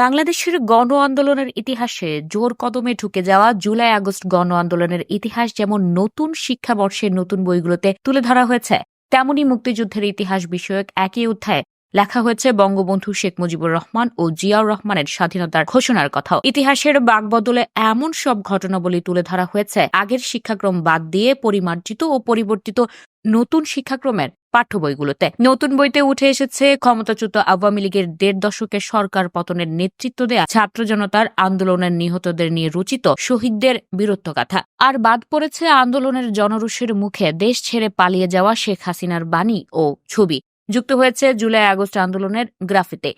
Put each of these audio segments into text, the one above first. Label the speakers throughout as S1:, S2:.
S1: বাংলাদেশের গণ আন্দোলনের ইতিহাসে জোর কদমে ঢুকে যাওয়া জুলাই আগস্ট গণ আন্দোলনের ইতিহাস যেমন নতুন শিক্ষাবর্ষের নতুন বইগুলোতে তুলে ধরা হয়েছে তেমনি মুক্তিযুদ্ধের ইতিহাস বিষয়ক একই অধ্যায়ে লেখা হয়েছে বঙ্গবন্ধু শেখ মুজিবুর রহমান ও জিয়াউর রহমানের স্বাধীনতার ঘোষণার কথাও। ইতিহাসের বাগবদলে এমন সব ঘটনাবলী তুলে ধরা হয়েছে, আগের শিক্ষাক্রম বাদ দিয়ে পরিমার্জিত ও পরিবর্তিত নতুন শিক্ষাক্রমের পাঠ্য বইগুলোতে। নতুন বইতে উঠে এসেছে ক্ষমতাচ্যুত আওয়ামী লীগের দেড় দশকের সরকার পতনের নেতৃত্ব দেয়া ছাত্র জনতার আন্দোলনের নিহতদের নিয়ে রচিত শহীদদের বীরত্ব কথা আর বাদ পড়েছে আন্দোলনের জনরোষের মুখে দেশ ছেড়ে পালিয়ে যাওয়া শেখ হাসিনার বাণী ও ছবি। যুক্ত হয়েছে জুলাই আগস্ট আন্দোলনের গ্রাফিতে।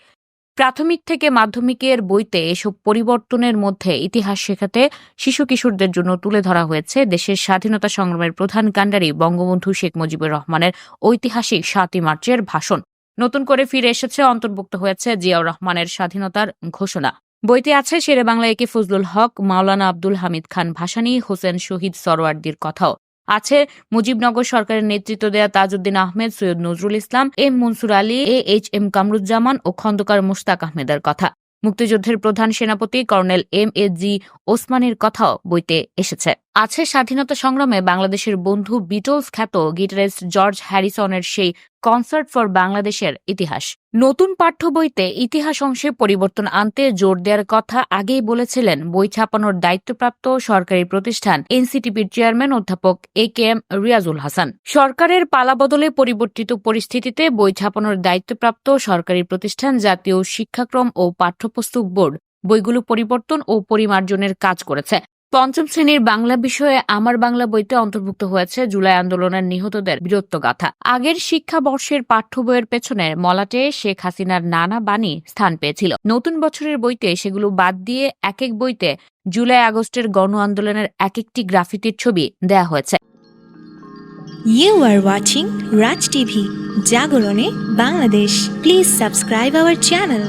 S1: প্রাথমিক থেকে মাধ্যমিকের বইতে এসব পরিবর্তনের মধ্যে ইতিহাস শেখাতে শিশু কিশোরদের জন্য তুলে ধরা হয়েছে দেশের স্বাধীনতা সংগ্রামের প্রধান কাণ্ডারি বঙ্গবন্ধু শেখ মুজিবুর রহমানের ঐতিহাসিক সাতই মার্চের ভাষণ। নতুন করে ফিরে এসেছে, অন্তর্ভুক্ত হয়েছে জিয়াউর রহমানের স্বাধীনতার ঘোষণা। বইতে আছে শেরে বাংলা একে ফজলুল হক, মাওলানা আব্দুল হামিদ খান ভাসানী, হোসেন শহীদ সরওয়ার্দির কথাও। আছে। মুজিবনগর সরকারের নেতৃত্ব দেয়া Tajuddin Ahmed, Syed Nazrul Islam, M Mansur Ali, A H M Kamaruzzaman ও খন্দকার মুশতাক আহমেদের কথা। মুক্তিযুদ্ধের প্রধান সেনাপতি কর্নেল এম এ জি ওসমানের কথাও বইতে এসেছে। আছে স্বাধীনতা সংগ্রামে বাংলাদেশের বন্ধু বিটলস খ্যাত গিটারিস্ট জর্জ হ্যারিসনের সেই কনসার্ট ফর বাংলাদেশের ইতিহাস। নতুন পাঠ্য বইতে ইতিহাস অংশে পরিবর্তন আনতে জোর দেওয়ার কথা আগেই বলেছিলেন বই ছাপানোর দায়িত্বপ্রাপ্ত সরকারি প্রতিষ্ঠান এনসিটিপির চেয়ারম্যান অধ্যাপক A K M Riazul Hasan. সরকারের পালাবদলে পরিবর্তিত পরিস্থিতিতে বই ছাপানোর দায়িত্বপ্রাপ্ত সরকারি প্রতিষ্ঠান জাতীয় শিক্ষাক্রম ও পাঠ্যপুস্তক বোর্ড বইগুলো পরিবর্তন ও পরিমার্জনের কাজ করেছে। পঞ্চম শ্রেণির বাংলা বিষয়ে আমার বাংলা বইতে অন্তর্ভুক্ত হয়েছে জুলাই আন্দোলনের নিহতদের বীরত্বগাথা আগের শিক্ষাবর্ষের পাঠ্য বইয়ের পেছনে মলাটে শেখ হাসিনার নানা বাণী স্থান পেয়েছিল নতুন বছরের বইতে সেগুলো বাদ দিয়ে এক এক বইতে জুলাই আগস্টের গণ আন্দোলনের এক একটি গ্রাফিতির ছবি দেয়া হয়েছে
S2: You are watching Raj TV, Jagorone, Bangladesh. Please subscribe our channel.